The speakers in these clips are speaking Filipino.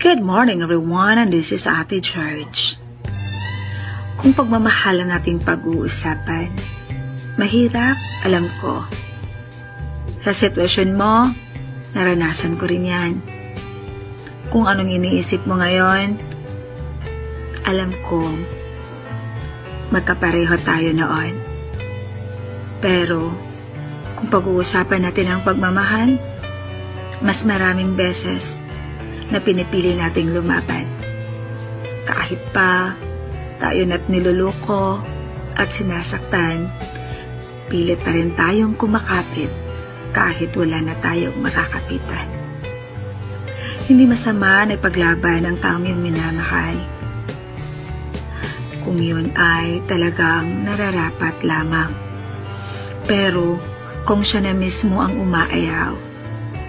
Good morning everyone and this is Ate Church. Kung pagmamahal ang ating pag-uusapan, mahirap, alam ko. Sa sitwasyon mo, naranasan ko rin yan. Kung anong iniisip mo ngayon, alam ko, magkapareho tayo noon. Pero, kung pag-uusapan natin ang pagmamahal, mas maraming beses na pinipili nating lumaban. Kahit pa tayo na't niluluko at sinasaktan, pilit pa rin tayong kumakapit kahit wala na tayong makakapitan. Hindi masama na ipaglaban ang taong iyong minamahal. Kung yun ay talagang nararapat lamang. Pero kung siya na mismo ang umaayaw,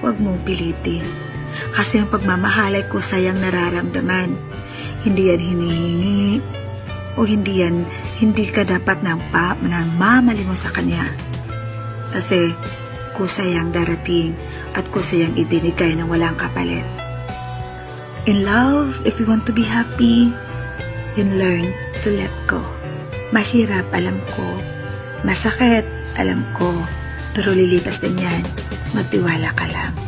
huwag mong pilitin. Kasi ang pagmamahal ay kusayang nararamdaman. Hindi yan hinihingi o hindi yan, hindi ka dapat nang, pa, nang mamali mo sa kanya. Kasi kusayang darating at kusayang ibinigay ng walang kapalit. In love, if you want to be happy, then learn to let go. Mahirap, alam ko. Masakit, alam ko. Pero lilipas din yan. Magtiwala ka lang.